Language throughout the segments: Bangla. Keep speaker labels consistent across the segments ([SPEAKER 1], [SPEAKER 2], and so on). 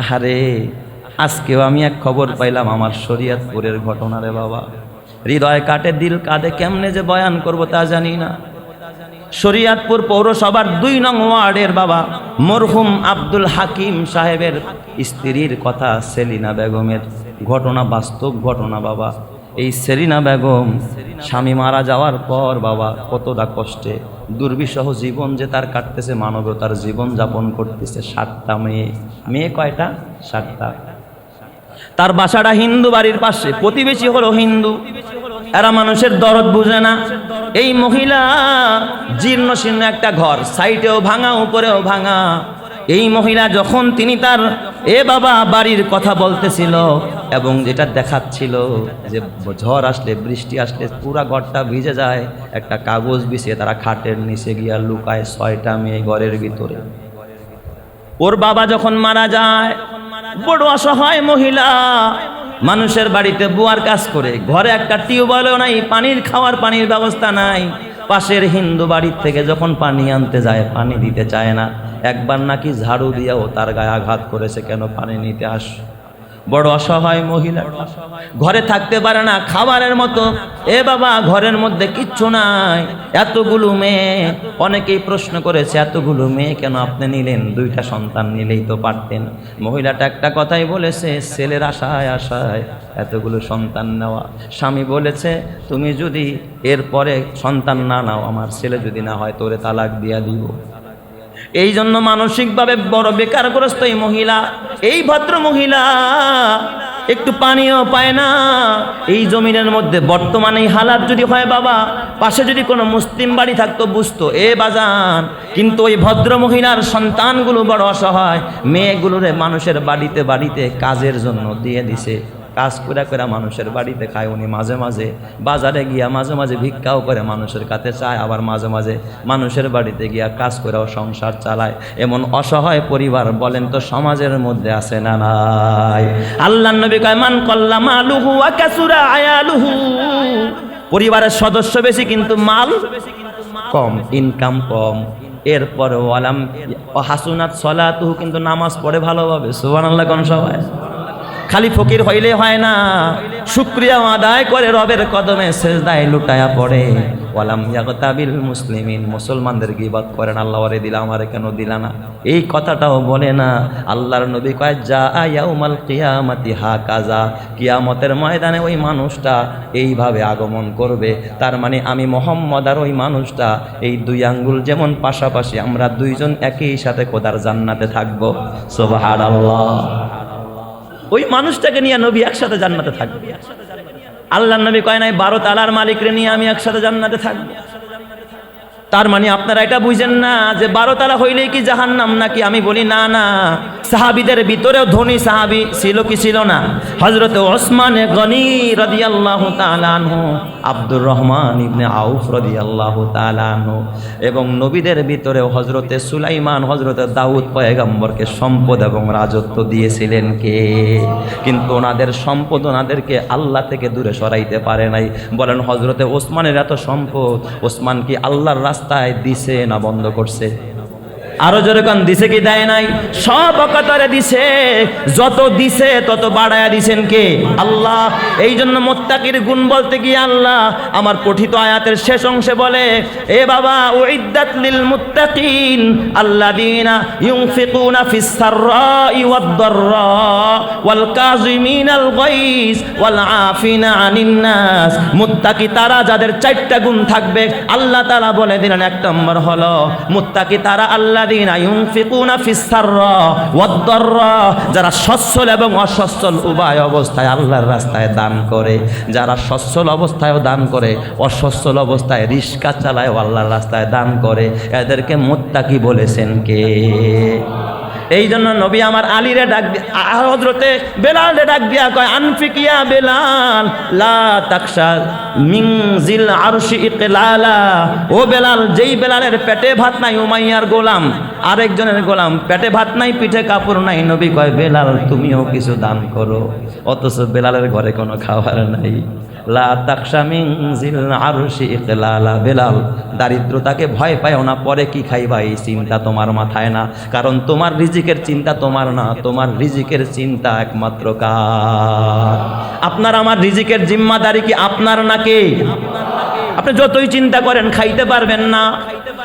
[SPEAKER 1] আহারে, আজকেও আমি এক খবর পাইলাম আমার শরীয়তপুরের ঘটনা রে বাবা। হৃদয় কাটে, দিল কাঁদে, কেমনে যে বয়ান করব তা জানি না। শরিয়াতপুর পৌরসভার দুই নং ওয়ার্ডের বাবা মরহুম আব্দুল হাকিম সাহেবের স্ত্রীর কথা সেলিনা বেগমের। ঘটনা বাস্তব ঘটনা বাবা। এই সেলিনা বেগম স্বামী মারা যাওয়ার পর বাবা কতটা কষ্টে, দুর্বিষহ জীবন যে তার কাটতেছে, মানবতার জীবন যাপন করতেছে, সাতটা মেয়ে। মেয়ে কয়টা? সাতটা। তার বাসাটা হিন্দু বাড়ির পাশে, প্রতিবেশী হলো হিন্দু। এরা মানুষের দরদ বুঝে না। এই মহিলা জীর্ণ শীর্ণ একটা ঘর সাইডেও ভাঙা, উপরেও ভাঙা। এই মহিলা যখন তিনি তার এ বাবা বাড়ির কথা বলতেছিল এবং যেটা দেখাচ্ছিল যে ঝড় আসলে, বৃষ্টি আসলে, পুরা ঘরটা ভিজে যায়, একটা কাগজ বিছিয়ে তারা খাটের নিচে গিয়া লুকায় ছয়টা মেয়ে ঘরের ভিতরে। ওর বাবা যখন মারা যায়, বড় অসহায় মহিলা, মানুষের বাড়িতে বুয়ার কাজ করে, ঘরে একটা টিউবওয়েলও নাই, পানির খাওয়ার পানির ব্যবস্থা নাই, পাশের হিন্দু বাড়ির থেকে যখন পানি আনতে যায়, পানি দিতে চায় না, একবার নাকি ঝাড়ু দিয়েও তার গায়ে আঘাত করেছে, কেন পানি নিতে আস বড় অসহায় মহিলা। ঘরে থাকতে পারে না খাবারের মতো। এ বাবা, ঘরের মধ্যে কিচ্ছু নাই। এতগুলো মেয়ে। অনেকেই প্রশ্ন করেছে, এতগুলো মেয়ে কেন আপনি নিলেন? দুইটা সন্তান নিলেই তো পারতেন। মহিলাটা একটা কথাই বলেছে, ছেলের আশায় আশায় এতগুলো সন্তান নেওয়া। স্বামী বলেছে, তুমি যদি এরপরে সন্তান না নাও, আমার ছেলে যদি না হয়, তোরে তালাক দিয়া দিব। এই জন্য মানসিকভাবে বড় বেকারগ্রস্ত এই মহিলা, এই ভদ্র মহিলা, একটু পানিও পায় না। এই জমিনের মধ্যে বর্তমানে হালাত যদি হয় বাবা, পাশে যদি কোনো মুসলিম বাড়ি থাকতো বুঝতো, এ বাজান, কিন্তু ওই ভদ্র মহিলার সন্তানগুলো বড় অসহায়, মেয়েগুলোরে মানুষের বাড়িতে বাড়িতে কাজের জন্য দিয়ে দিছে। কাজ করে করে মানুষের বাড়িতে খায় উনি মাঝে মাঝে। বাজারে গিয়া মাঝে মাঝে ভিক্ষাও করে মানুষের কাছে চায়, আবার মাঝে মাঝে মানুষের বাড়িতে গিয়া কাজ করেও সংসার চালায়। এমন অসহায় পরিবার বলেন তো সমাজের মধ্যে আছে না নাই? আল্লাহ নবী কয়, মান কল্লা মালুহু আকাসুরা আয়ালুহু। পরিবারের সদস্য বেশি কিন্তু মাল কম ইনকাম কম। এরপর ওয়ালাম হাসুনাত সলাতুহু কিন্তু নামাজ পড়ে ভালোভাবে, সুবহানাল্লাহ কোন সবাই খালি ফকির হইলে হয় না। শুক্রিয়া আদায় করে রবের কদমে সেজদায় লুটায়া পড়ে। ওয়ালাম ইয়াগতাবিল মুসলিমিন, মুসলমানদের গিবাদ করেন আল্লাহ ওরে দিলা, আমারে কেন দিলা না? এই কথাটাও বলে না, আল্লাহর নবী কয়, যা ইয়াউমাল কিয়ামাতি হা কাজা কিয়ামতের ময়দানে ওই মানুষটা এইভাবে আগমন করবে। তার মানে আমি মোহাম্মদ আর ওই মানুষটা এই দুই আঙ্গুল যেমন পাশাপাশি আমরা দুইজন একই সাথে খোদার জান্নাতে থাকব। সুবহানাল্লাহ। ওই মানুষটাকে নিয়ে নবী একসাথে জান্নাতে থাকবে। আল্লাহ নবী কয় নাই, বারো তালার মালিকরে নিয়ে আমি একসাথে জান্নাতে থাকব। তার মানে আপনারা এটা বুঝেন না যে বারো তালা হইলেই কি জাহান্নাম নাকি? আমি বলি, না না। সাহাবিদের ভিতরেও ধনী সাহাবি ছিল কি ছিল না? হজরত ওসমান গনি আল্লাহ তালানহু আব্দুর রহমান ইবনে আউফ রদি আল্লাহ তালানহু এবং নবীদের ভিতরেও হজরতে সুলাইমান হজরতে দাউদ পয়গম্বরকে সম্পদ এবং রাজত্ব দিয়েছিলেন কে? কিন্তু ওনাদের সম্পদ ওনাদেরকে আল্লাহ থেকে দূরে সরাইতে পারে নাই। বলেন হজরতে ওসমানের এত সম্পদ, ওসমান কি আল্লাহর রাস্তায় দিছে না বন্ধ করছে। আরও জোরে কান, দিছে কি দেয় নাই? সব অকাতরে দিছে, যত দিছে তত বাড়ায়া দিছেন কে? আল্লাহ এই জন্য মোত্তাকির গুণ বলতে গিয়ে আল্লাহ আমার পঠিত আয়াতের শেষ অংশে বলে, এ বাবা, উইদ্দাত লিল মুত্তাকিন আল্লাযীনা ইউনফিকুনা ফিস সাররাই ওয়াদ দাররা ওয়াল কাযিমিনাল গায়জ ওয়াল আফিনা আনিন নাস। মুত্তাকি তারা যাদের চারটা গুণ থাকবে, আল্লাহ তাআলা বলে দিলেন, এক নম্বর হলো, মুত্তাকি তারা আল্লাহ যারা সচ্ছল এবং অসচ্ছল উভয় অবস্থায় আল্লাহর রাস্তায় দান করে। যারা সচ্ছল অবস্থায়ও দান করে, অসচ্ছল অবস্থায় রিস্কা চালায় আল্লাহর রাস্তায় দান করে। এদেরকে মোত্তাকি বলেছেন কে? এই জন্য নবী আমার আলীরে ডাক হজরতে বেলালে ডাক দিয়া কয় আনফিকিয়া বেলাল, লা তাকসা মিং জিল আরশি ইকলালা। ও বেলাল, যেই বেলালের পেটে ভাত নাই, উমাইয়ার গোলাম, আরেকজনের গোলাম, পেটে ভাত নাই, পিঠে কাপড় নাই। নবী কয়, বেলাল, তুমিও কিছু দান করো, অথচ বেলালের ঘরে কোনো খাবার নাই। বেলাল, দারিদ্রতাকে ভয় পায় না, পরে কি খাইবা? এই চিন্তা তোমার মাথায় না। কারণ তোমার রিজিকের চিন্তা তোমার না, তোমার রিজিকের চিন্তা একমাত্র কার? আপনার আমার রিজিকের জিম্মাদারি কি আপনার নাকি? আপনি যতই চিন্তা করেন, খাইতে পারবেন না।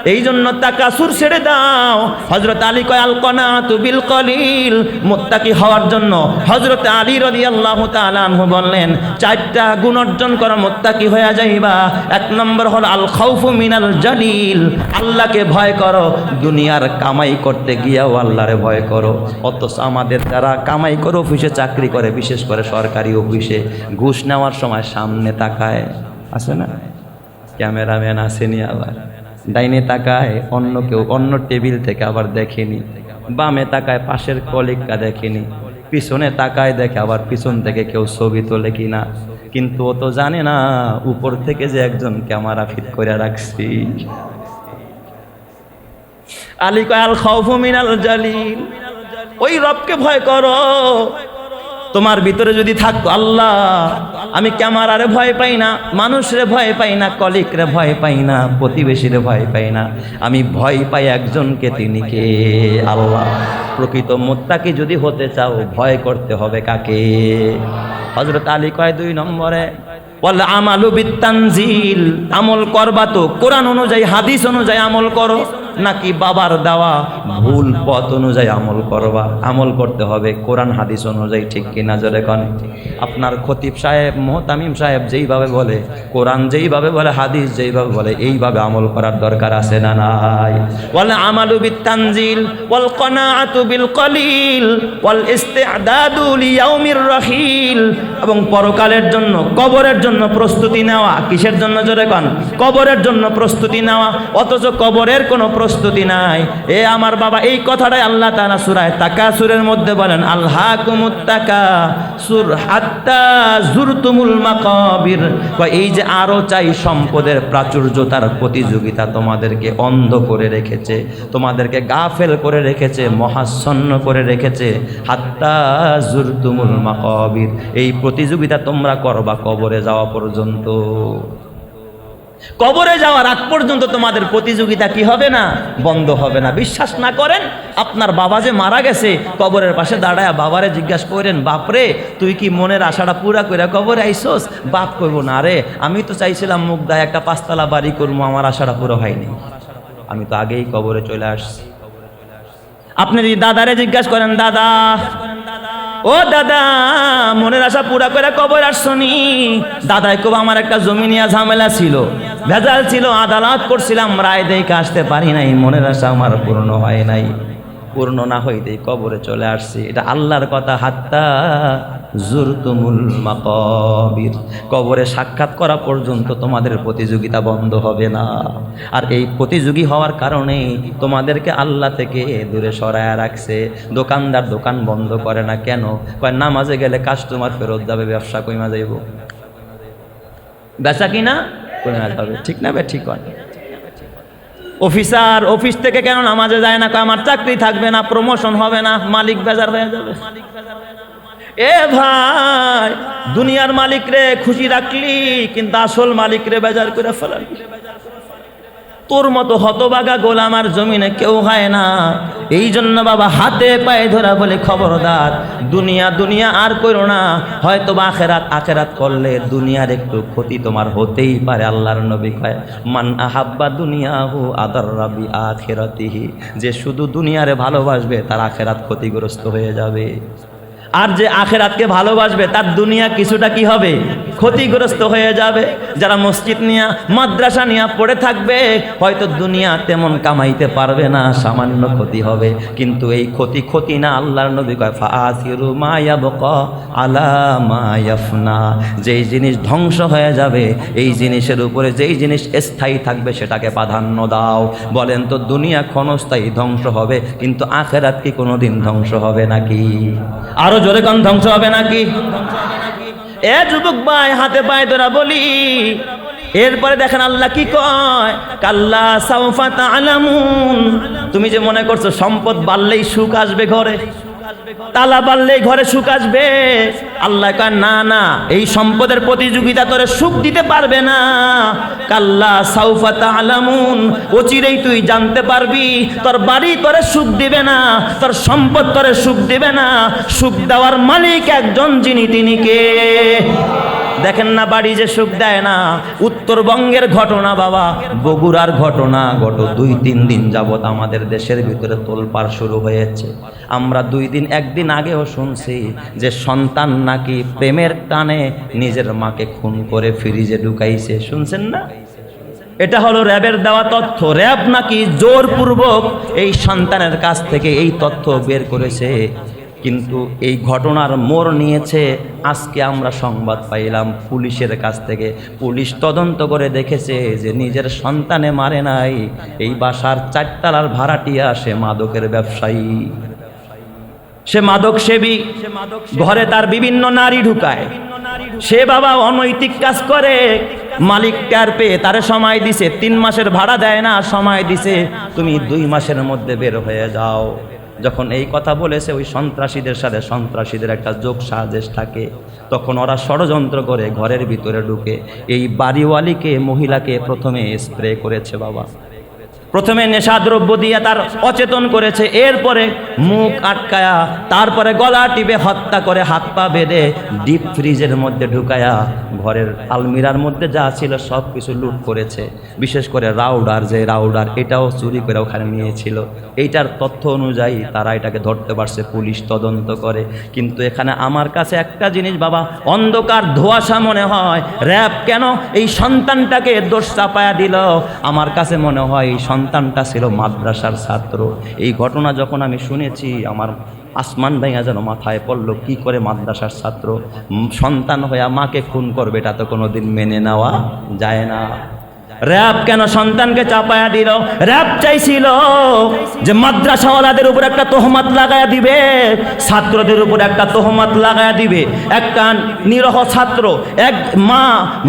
[SPEAKER 1] এই জন্য তাকাসুর ছেড়ে দাও। হজরত আলী কয় আল কনা তুবিল কলিল মোত্তাকি হওয়ার জন্য হজরত আলী রদি আল্লাহ তালু বললেন, চারটা গুণ অর্জন করা, মোত্তাকি হয়ে যাইবা। এক নম্বর হল আল খৌফু মিনাল জালিল। আল্লাহকে ভয় করো, দুনিয়ার কামাই করতে গিয়েও আল্লাহরে ভয় করো। অথচ আমাদের যারা কামাই করে অফিসে, চাকরি করে, বিশেষ করে সরকারি অফিসে, ঘুষ নেওয়ার সময় সামনে তাকায়। আছে না? ক্যামেরাম্যান আসেনি আবার। ডাইনে তাকায়, অন্য কেউ অন্য টেবিল থেকে আবার দেখেনি। বামে তাকায়, পাশের কলিগটা দেখেনি। পিছনে তাকায় দেখে আবার পিছন থেকে কেউ ছবি তোলে কিনা। কিন্তু ও তো জানে না, উপর থেকে যে একজন ক্যামেরা ফিট করে রাখছি। আলী কয়াল খাউফু মিনাল জালিল। ওই রবকে ভয় করো। তোমার ভিতরে যদি থাকতো, আল্লাহ, আমি ক্যামেরারে ভয় পাই না? মানুষরে ভয় পাই না, কলিকরে ভয় পাই না, প্রতিবেশীরে ভয় পাই না। আমি ভয় পাই একজনকে, তিনি কে? আল্লাহ। প্রকৃত মোত্তাকে যদি হতে চাও, ভয় করতে হবে কাকে? হজরত আলী কয় দুই নম্বরে আমালু বিত্তানজিল আমল করবা তো। কোরআন অনুযায়ী, হাদিস অনুযায়ী আমল করো। নাকি বাবার দেওয়া ভুল পথ অনুযায়ী আমল করবা? আমল করতে হবে কোরআন, হাদিস অনুযায়ী, ঠিক কিনা জোরে কন? আপনার খতিব সাহেব, মোহতামিম সাহেব যেইভাবে বলে, কোরআন যেইভাবে বলে, হাদিস যেইভাবে বলে, এইভাবে আমল করার দরকার আছে না নাই? বলে আমালু বিত্তানজিল, ওয়াল কনাআতু বিল কলিল, ওয়াল ইস্তিআদাদু লিয়াউমির রহিল। এবং পরকালের জন্য, কবরের জন্য প্রস্তুতি নেওয়া, কিসের জন্য জোরে কন? কবরের জন্য প্রস্তুতি নেওয়া, অথচ কবরের কোনো প্রস্তুতি নাই। এ আমার বাবা, এই কথাটাই আল্লাহ তাআলা সূরায় তাকাসুরের মধ্যে বলেন আল্লাহ কুমুত্তাকা সুর হাত্তা জুরতুমুল মাকাবির। এই যে আরও চাই সম্পদের প্রাচুর্যতার প্রতিযোগিতা তোমাদেরকে অন্ধ করে রেখেছে, তোমাদেরকে গাফেল করে রেখেছে, মহাচ্ছন্ন করে রেখেছে। হাত্তা জুরতুমুল মাকাবির, এই প্রতিযোগিতা তোমরা করবা কবরে যাওয়া পর্যন্ত। কবরে যাওয়ার আগ পর্যন্ত তোমাদের প্রতিযোগিতা কি হবে না? বন্ধ হবে না। বিশ্বাস না করেন, আপনার বাবা যে মারা গেছে, কবরের পাশে দাঁড়ায় বাবারে জিজ্ঞাসা করেন, বাপরে, তুই কি মনের আশাটা পুরা করে কবরে আইসোস? বাপ কইব, না রে, আমি তো চাইছিলাম মুগদায় একটা পাঁচতলা বাড়ি করব আমার আশাটা পুরো হয়নি। আমি তো আগেই কবরে চলে আসছি। আপনি যদি দাদারে জিজ্ঞাসা করেন, দাদা, ও দাদা, মনের আশা পুরা করে কবর আসছনি দাদাই কব আমার একটা জমি নিয়ে ঝামেলা ছিল। ভেজাল ছিল, আদালত করছিলাম, রায় দেখে আসতে পারি নাই, মনের আশা আমার পূর্ণ হয় নাই। পূর্ণ না হইতেই কবরে চলে আসছি। এটা আল্লাহর কথা, হাত্তা জুরতুমুল মাকাবির। কবরে সাক্ষাৎ করা পর্যন্ত তোমাদের প্রতিযোগিতা বন্ধ হবে না। আর এই প্রতিযোগী হওয়ার কারণে তোমাদেরকে আল্লাহ থেকে দূরে সরায় রাখছে। দোকানদার দোকান বন্ধ করে না কেন? কয়, নামাজে গেলে কাস্টমার ফেরত যাবে, ব্যবসা কইমা যাইব। বেচা কিনা? কইমা যাবে ঠিক না বে? ঠিক হয়। অফিসার অফিস থেকে কেন নামাজে যায় না? আমার চাকরি থাকবে না প্রমোশন হবে না মালিক বেজার হয়ে যাবে। এ ভাই দুনিয়ার মালিক রে খুশি রাখলি কিন্তু আসল মালিক রে বেজার করে ফেলালি। তোর মতো হতবাগা গোলামার জমিনে কেউ হয় না। এই জন্য বাবা হাতে পায়ে ধরা বলে খবরদার, দুনিয়া দুনিয়া আর করো না। হয়তো বা আখেরাত আখেরাত করলে দুনিয়ার একটু ক্ষতি তোমার হতেই পারে। আল্লাহর নবী কয়, মান আহাব্বা দুনিয়া হু আদার রাবি আখেরাতিহি যে শুধু দুনিয়ারে ভালোবাসবে, তার আখেরাত ক্ষতিগ্রস্ত হয়ে যাবে। আর যে আখেরাতকে ভালোবাসবে, তার দুনিয়া কিছুটা কি হবে? ক্ষতিগ্রস্ত হয়ে যাবে। যারা মসজিদ নিয়ে, মাদ্রাসা নিয়ে পড়ে থাকবে, হয়তো দুনিয়া তেমন কামাইতে পারবে না, সামান্য ক্ষতি হবে। কিন্তু এই ক্ষতি ক্ষতি না, আল্লাহর নবী কয় ফাসিরু মায়াবকা আলা মায়াফনা যেই জিনিস ধ্বংস হয়ে যাবে, এই জিনিসের উপরে যেই জিনিস স্থায়ী থাকবে, সেটাকে প্রাধান্য দাও। বলেন তো, দুনিয়া ক্ষণস্থায়ী ধ্বংস হবে, কিন্তু আখেরাত কি কোনোদিন ধ্বংস হবে নাকি? আরও জোরে কান ধ্বংস হবে নাকি? এ যুবক ভাই, হাতে পায়ে ধরা বলি। এরপরে দেখেন আল্লাহ কি কয়? কাল্লা সাউফা তালামুন তুমি যে মনে করছ সম্পদ বাড়লেই সুখ আসবে ঘরে। তালা বাড়লেই ঘরে সুখ আসবে। আল্লাহ না না, এই সম্পদের প্রতিযোগিতা তোরে সুখ দিতে পারবে না। কাল্লা সাউফা তালামুন অচিরেই তুই জানতে পারবি, তোর বাড়ি তোরে সুখ দিবে না, তোর সম্পদ তোরে সুখ দিবে না। সুখ দেওয়ার মালিক একজন যিনি, তিনি কে? দেখেন না বাড়ি যে সুখ দেয় না। উত্তরবঙ্গের ঘটনা বাবা, বগুড়ার ঘটনা গত দুই, তিন দিন যাবৎ আমাদের দেশের ভিতরে তোলপাড় শুরু হয়েছে। আমরা দুই দিন, একদিন আগেও শুনছি যে সন্তান নাকি প্রেমের টানে নিজের মাকে খুন করে ফ্রিজে ঢুকাইছে। শুনছেন না? এটা হলো র্যাবের দেওয়া তথ্য। র্যাব নাকি জোরপূর্বক এই সন্তানের কাছ থেকে এই তথ্য বের করেছে। কিন্তু এই ঘটনার মোড় নিয়েছে, আজকে আমরা সংবাদ পাইলাম পুলিশের কাছ থেকে। পুলিশ তদন্ত করে দেখেছে যে নিজের সন্তানে মারে নাই। এই বাসার চারতলার ভাড়াটিয়া সে মাদকের ব্যবসায়ী। সে মাদক সেবী, ঘরে তার বিভিন্ন নারী ঢুকায়। সে বাবা অনৈতিক কাজ করে, মালিক ট্যার পেয়ে তারে সময় দিছে। তিন মাসের ভাড়া দেয় না, সময় দিছে। তুমি দুই মাসের মধ্যে বের হয়ে যাও। যখন এই কথা বলেছে, ওই সন্ত্রাসীদের সাথে সন্ত্রাসীদের একটা যোগ সাজেশ থাকে। তখন ওরা ষড়যন্ত্র করে ঘরের ভিতরে ঢুকে। এই বাড়িওয়ালিকে, মহিলাকে প্রথমে স্প্রে করেছে বাবা। প্রথমে নেশাদ্রব্য দিয়ে তার অচেতন করেছে, এরপরে মুখ আটকায়া, তারপরে গলা টিপে হত্যা করে হাত পা বেঁধে ডিপ ফ্রিজের মধ্যে ঢুকায়া ঘরের আলমিরার মধ্যে যা ছিল সব কিছু লুট করেছে। বিশেষ করে রাউডার, যে রাউডার এটাও চুরি করে ওখানে নিয়েছিল। এইটার তথ্য অনুযায়ী তারা এটাকে ধরতে পারছে, পুলিশ তদন্ত করে। কিন্তু এখানে আমার কাছে একটা জিনিস বাবা, অন্ধকার ধোয়াশা মনে হয়। র্যাব কেন এই সন্তানটাকে দোষ চাপায়া দিল? আমার কাছে মনে হয় এই সন্তানটা ছিল মাদ্রাসার ছাত্র। এই ঘটনা যখন আমি শুনেছি, আমার আসমান ভাইয়া যেন মাথায় পড়ল, কি করে মাদ্রাসার ছাত্র সন্তান হয়ে মাকে খুন করবে, এটা তো কোনো দিন মেনে নেওয়া যায় না। র্যাব কেন সন্তানকে চাপায়া দিল? র্যাব চাইছিল যে মাদ্রাসাওয়ালাদের উপর একটা তোহমাত লাগায়া দিবে, ছাত্রদের উপর একটা তোহমাত লাগায়া দিবে। একটা নিরহ ছাত্র, এক মা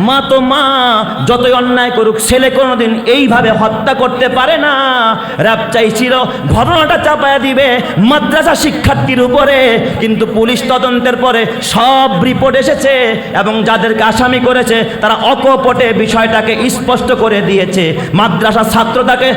[SPEAKER 1] মা তো মা, যতই অন্যায় করুক, ছেলে কোনোদিন এইভাবে হত্যা করতে পারে না। র্যাব চাইছিল ঘটনাটা চাপায়া দিবে মাদ্রাসা শিক্ষার্থীর উপরে, কিন্তু পুলিশ তদন্তের পরে সব রিপোর্ট এসেছে এবং যাদেরকে আসামি করেছে, তারা অকপটে বিষয়টাকে স্পষ্ট করে দিয়েছে। মাদ্রাসা ছাত্র তাকে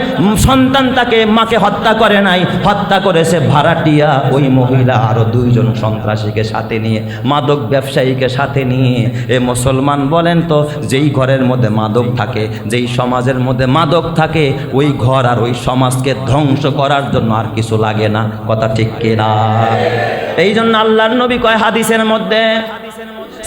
[SPEAKER 1] সন্তান তাকে, মাকে হত্যা করে নাই। হত্যা করেছে ভাড়াটিয়া, ওই মহিলা, আরও দুইজন সন্ত্রাসীকে সাথে নিয়ে, মাদক ব্যবসায়ীকে সাথে নিয়ে। এ মুসলমান বলেন তো, যেই ঘরের মধ্যে মাদক থাকে, যেই সমাজের মধ্যে মাদক থাকে, ওই ঘর আর ওই সমাজকে ধ্বংস করার জন্য আর কিছু লাগে না। কথা ঠিক কিনা? এই জন্য আল্লাহর নবী কয় হাদিসের মধ্যে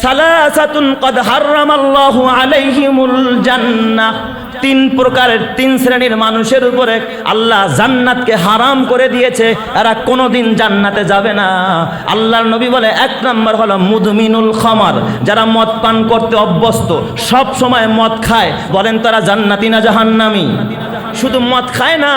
[SPEAKER 1] সালাসাতুন কদ হারামাল্লাহু আলাইহিমুল জান্নাহ। তিন প্রকারের তিন শ্রেণির মানুষের উপরে আল্লাহ জান্নাতকে হারাম করে দিয়েছে। এরা কোনোদিন জান্নাতে যাবে না। আল্লাহর নবী বলে, এক নম্বর হলো মুদমিনুল খমার। যারা মদ পান করতে অভ্যস্ত, সব সময় মদ খায়। বলেন, তারা জান্নাতি না জাহান্নামি? শুধু মদ খায় না,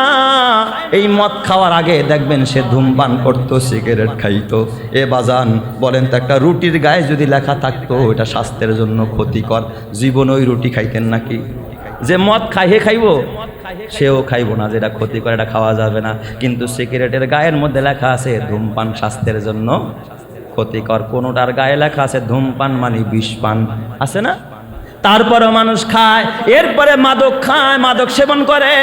[SPEAKER 1] এই মদ খাওয়ার আগে দেখবেন সে ধূমপান করতো, সিগারেট খাইতো। এ বাজান, বলেন তো একটা রুটির গায়ে যদি লেখা থাকতো, এটা স্বাস্থ্যের জন্য ক্ষতিকর। জীবন ওই রুটি খাইতেন নাকি? যে মদ খাই হে খাইবো? সেও খাইবো না যেটা ক্ষতিকর, এটা খাওয়া যাবে না। কিন্তু সিগারেটের গায়ের মধ্যে লেখা আছে, ধূমপান স্বাস্থ্যের জন্য ক্ষতিকর। কোনোটার গায়ে লেখা আছে, ধূমপান মানে বিষপান আছে না? তারপরে মানুষ খায়, এরপরে মাদক খায়, মাদক সেবন করে,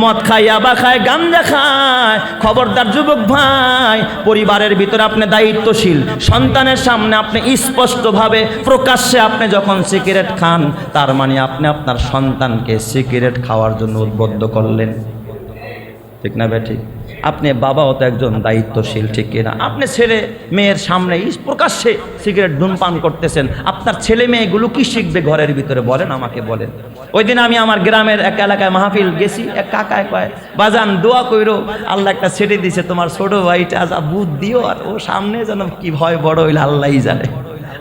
[SPEAKER 1] মদ খায় আবা খায় গাঞ্জা খায়, খবরদার যুবক ভাই, পরিবারের ভিতরে আপনি দায়িত্বশীল, সন্তানের সামনে আপনি স্পষ্টভাবে প্রকাশ্যে আপনি যখন সিগারেট খান, তার মানে আপনি আপনার সন্তানকে সিগারেট খাওয়ার জন্য উদ্বুদ্ধ করলেন। ঠিক না ঠিক আপনি বাবাও তো একজন দায়িত্বশীল, ঠিক কিনা? আপনি ছেলে মেয়ের সামনে প্রকাশ্যে সিগারেট ধূমপান করতেছেন। আপনার ছেলে মেয়েগুলো কি শিখবে ঘরের ভিতরে? বলেন আমাকে, বলেন। ওই দিন আমি আমার গ্রামের এক এলাকায় মাহফিল গেছি, এক কাকায় কয়, বাজান, দোয়া কইরো, আল্লাহ একটা ছেড়ে দিছে তোমার ছোট ভাইটা, যা বুধ দিও আর ও সামনে যেন কি ভয় বড় হইলে, আল্লাহই জানে।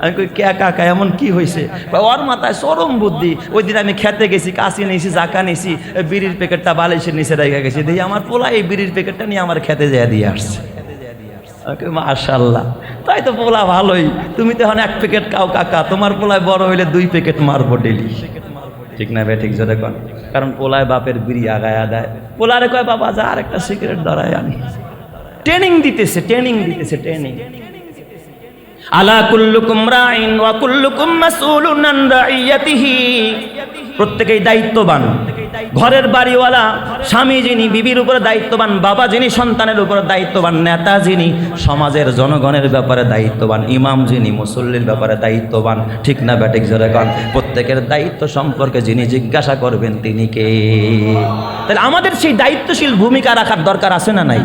[SPEAKER 1] আমি কই, কে কাকা এমন কি হয়েছে ওর মাথায় চরম বুদ্ধি। ওই দিন আমি খেতে গেছি, কাশি নিয়েছি জাকা নিয়েছি বিড়ির প্যাকেটটা বালিশের নিচে রেখে গেছি। দিয়ে আমার পোলা এই বিড়ির প্যাকেটটা নিয়ে আমার খেতে যেয়ে দিয়ে আসছে। মাশাল্লাহ তাই তো পোলা ভালোই। তুমি তো এখন এক প্যাকেট খাও কাকা। তোমার পোলায় বড় হইলে দুই প্যাকেট মারবো ডেলি ঠিক না বে ঠিক জোরে কন। কারণ পোলায় বাপের বিড়ি আগায়া দেয়। পোলারে কয়, বাবা, যা আর একটা সিগারেট ধরায় আনি। ট্রেনিং দিতেছে ট্রেনিং দিতেছে ট্রেনিং আলা কুল্লুকুম রাইন ওয়া কুল্লুকুম মাসউলুন আন রাইয়াতিহি। প্রত্যেকেই দায়িত্ববান। ঘরের বাড়িওয়ালা, স্বামী যিনি, বিবির উপরে দায়িত্ববান, বাবা যিনি, সন্তানের উপরে দায়িত্ববান, নেতা যিনি, সমাজের জনগণের ব্যাপারে দায়িত্ববান, ইমাম যিনি, মুসল্লির ব্যাপারে দায়িত্ববান, ঠিক না ব্যাটিক জোরে কন, প্রত্যেকের দায়িত্ব সম্পর্কে যিনি জিজ্ঞাসা করবেন তিনি কে? তাহলে আমাদের সেই দায়িত্বশীল ভূমিকা রাখার দরকার আছে না নাই?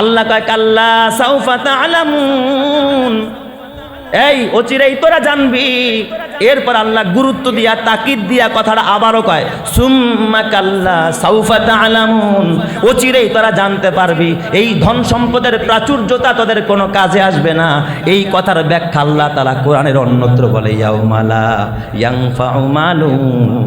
[SPEAKER 1] আল্লাহ কয়, কাল্লা সাউফা তালামুন এই অচিরেই তোরা জানবি এরপর আল্লাহ গুরুত্ব দিয়া, তাকিদ দিয়া কথাটা আবারও কয়, সুম্মা কাল্লা সাউফা তালামুন অচিরেই তোরা জানতে পারবি, এই ধন সম্পদের প্রাচুর্যতা তোদের কোনো কাজে আসবে না। এই কথার ব্যাখ্যা আল্লাহ তালা কোরআনের অন্যত্র বলে ইয়াউমালা ইয়াংফাউ মালুন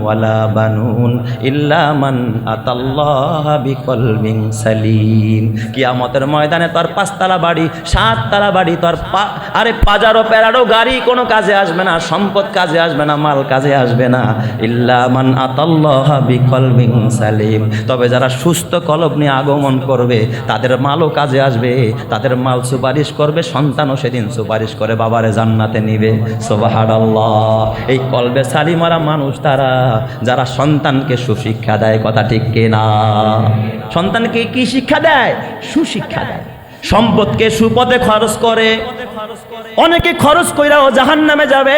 [SPEAKER 1] ওয়ালা বানুন ইল্লা মান আতাল্লাহ বিকলবিন সালিম। কিয়ামতের ময়দানে তোর পাঁচতলা বাড়ি, সাততলা বাড়ি, তোর পা, আরে পাজারো প্যারারো গাড়ি কোনো কাজে আসবে না, সম্পদ কাজে আসবে না, মাল কাজে আসবে না। ইল্লা মান আতাল্লাহ বিকলবিন সালিম। তবে যারা সুস্থ কলব নিয়ে আগমন করবে, তাদের মালও কাজে আসবে। তাদের মাল সুপারিশ করবে, সন্তানও সেদিন সুপারিশ করে বাবারে জান্নাতে নিবে। সোবাহাডাল্লাহ এই কলবে সালিমারা মানুষ তারা, যারা সন্তানকে সুশিক্ষা দেয়, কথা ঠিক কিনা? সন্তানকে কি শিক্ষা দেয়? সুশিক্ষা দেয়। সম্পদকে সুপথে খরচ করে। অনেকে খরচ কইরাও জাহান নামে যাবে।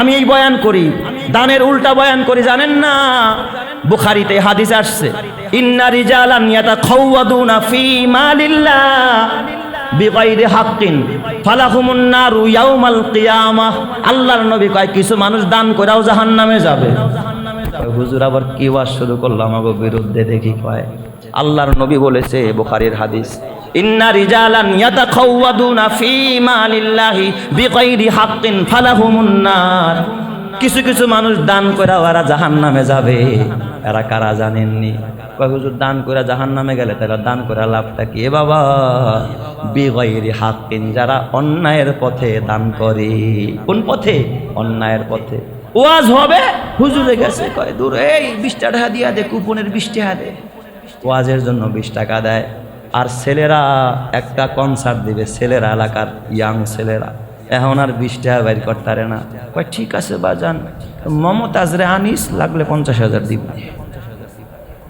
[SPEAKER 1] আমি এই বয়ান করি, দানের উল্টা বয়ান করি, জানেন না? বুখারিতে হাদিস আসছে, ইন্না রিজালান ইয়াতাখাওয়াদুনা ফি মালিল্লাহ বিগাইরি হাক্কিন ফালাহুমুন নারু ইয়াউমাল কিয়ামাহ। আল্লাহর নবী কয়, কিছু মানুষ দান কইরাও জাহান্নামে যাবে। হুজুর, আবার কি ওয়াজ শুরু করলাম আমার বিরুদ্ধে দেখি কয়। আল্লাহর নবী বলেছে, বুখারীর হাদিস ইন্না রিজালান ইয়াতাখাওয়াদুনা ফি মালিল্লাহি বিগাইরি হাক্কিন ফালাহুমুন নার। কিছু কিছু মানুষ দান করে ওরা জাহান নামে যাবে। এরা কারা জানেননি? কয় দান করে জাহান নামে গেলে তারা দান করে লাভটা কি বাবা? বিগৈরি হাকিন যারা অন্যায়ের পথে দান করে। কোন পথে? অন্যায়ের পথে। ওয়াজ হবে, হুজুরে গেছে, কয়, দূর, এই বিশ টাকা দিয়া দে, কুপনের বিশ টাকা দে। ওয়াজের জন্য বিশ টাকা দেয়। আর ছেলেরা একটা কনসার্ট দিবে, ছেলেরা, এলাকার ইয়াং ছেলেরা। এখন আর বিশ টাকা বাইর করতারে না। কয়, ঠিক আছে, বাজান। মমতাজ রে আনিস, লাগলে পঞ্চাশ হাজার দিব।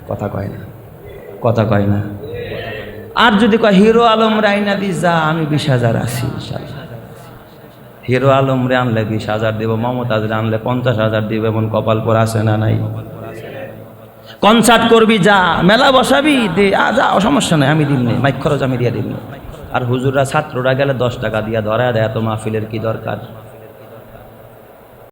[SPEAKER 1] কথা কয় না। কথা কয় না। আর যদি কয়, হিরো আলম রাইনা দি যা, আমি বিশ হাজার আসি হিরো আলম রে আনলে বিশ হাজার দিব, মমতাজ রে আনলে পঞ্চাশ হাজার দিব, এমন কপাল পর আসে না নাই? কনসার্ট করবি, যা, মেলা বসাবি, দে যা সমস্যা নাই, আমি দিন মাইক খরচ আমি দিয়ে দিন আর হুজুররা, ছাত্ররা গেলে দশ টাকা দিয়া ধরা দেয় তো মাহফিলের কি দরকার?